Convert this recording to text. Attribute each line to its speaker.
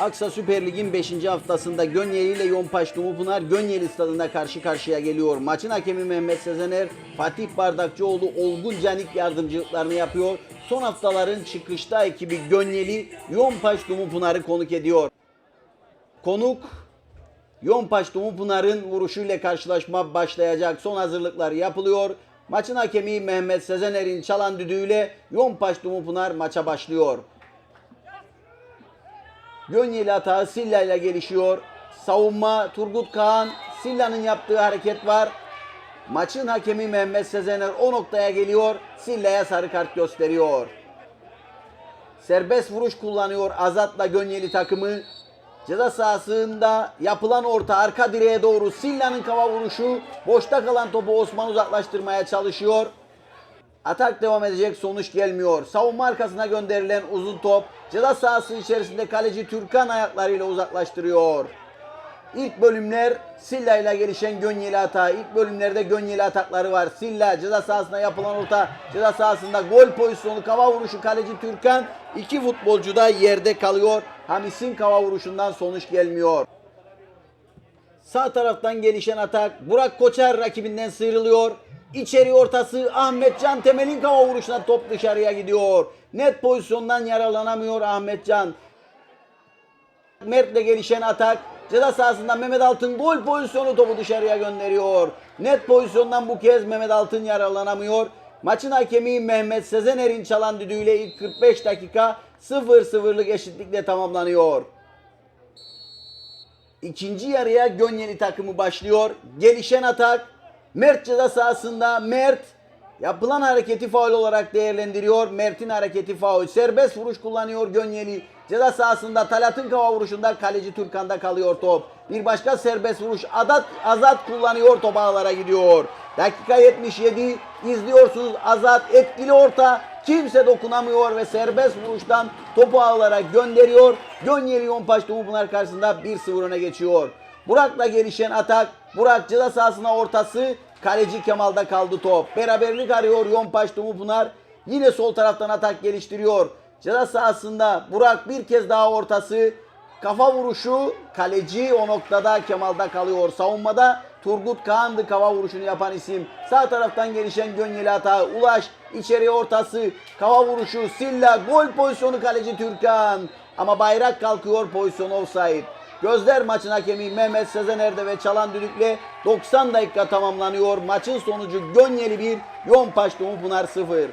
Speaker 1: Aksa Süper Lig'in 5. haftasında Gönyeli ile Yompaş Dumupınar Gönyeli stadında karşı karşıya geliyor. Maçın hakemi Mehmet Sezener, Fatih Bardakçıoğlu Olgun Canik yardımcılıklarını yapıyor. Son haftaların çıkışta ekibi Gönyeli Yompaş Dumupınar'ı konuk ediyor. Konuk Yompaş Dumupınar'ın vuruşuyla karşılaşma başlayacak. Son hazırlıklar yapılıyor. Maçın hakemi Mehmet Sezener'in çalan düdüğüyle Yompaş Dumupınar maça başlıyor. Gönyeli hata Silla ile gelişiyor. Savunma Turgut Kaan. Silla'nın yaptığı hareket var. Maçın hakemi Mehmet Sezener o noktaya geliyor. Silla'ya sarı kart gösteriyor. Serbest vuruş kullanıyor Azat'la Gönyeli takımı. Ceza sahasında yapılan orta arka direğe doğru Silla'nın kava vuruşu. Boşta kalan topu Osman uzaklaştırmaya çalışıyor. Atak devam edecek sonuç gelmiyor. Savunma arkasına gönderilen uzun top ceza sahası içerisinde kaleci Türkan ayaklarıyla uzaklaştırıyor. İlk bölümler Silla ile gelişen Gönyeli hata. İlk bölümlerde Gönyeli atakları var. Silla ceza sahasına yapılan orta ceza sahasında gol pozisyonu kava vuruşu kaleci Türkan. İki futbolcu da yerde kalıyor. Hamis'in kava vuruşundan sonuç gelmiyor. Sağ taraftan gelişen atak. Burak Koçer rakibinden sıyrılıyor. İçeri ortası Ahmet Can Temel'in kava vuruşuna top dışarıya gidiyor. Net pozisyondan yararlanamıyor Ahmet Can. Mert'le gelişen atak. Ceza sahasında Mehmet Altın gol pozisyonu topu dışarıya gönderiyor. Net pozisyondan bu kez Mehmet Altın yararlanamıyor. Maçın hakemi Mehmet Sezener'in çalan düdüğüyle ilk 45 dakika 0-0'lık eşitlikle tamamlanıyor. İkinci yarıya Gönyeli takımı başlıyor. Gelişen atak. Mert ceza sahasında Mert yapılan hareketi faul olarak değerlendiriyor. Mert'in hareketi faul. Serbest vuruş kullanıyor Gönyeli. Ceza sahasında Talat'ın kava vuruşunda kaleci Türkan'da kalıyor top. Bir başka serbest vuruş Adat Azat kullanıyor top ağlara gidiyor. Dakika 77 izliyorsunuz Azat etkili orta kimse dokunamıyor ve serbest vuruştan topu ağlara gönderiyor. Gönyeli Yompaş Dumupınar karşısında 1-0 öne geçiyor. Burak'la gelişen atak. Burak ceza sahasına ortası. Kaleci Kemal'da kaldı top. Beraberlik arıyor Yompaş Dumupınar. Yine sol taraftan atak geliştiriyor. Ceza sahasında Burak bir kez daha ortası. Kafa vuruşu kaleci o noktada Kemal'da kalıyor. Savunmada Turgut Kağan'dı kafa vuruşunu yapan isim. Sağ taraftan gelişen Gönyeli hata. Ulaş içeriye ortası. Kafa vuruşu Silla gol pozisyonu kaleci Türkan. Ama bayrak kalkıyor pozisyon offside. Gözler maçın hakemi Mehmet Sezener'de ve çalan düdükle 90 dakika tamamlanıyor. Maçın sonucu Gönyeli 1, Yompaş Dumupınar 0.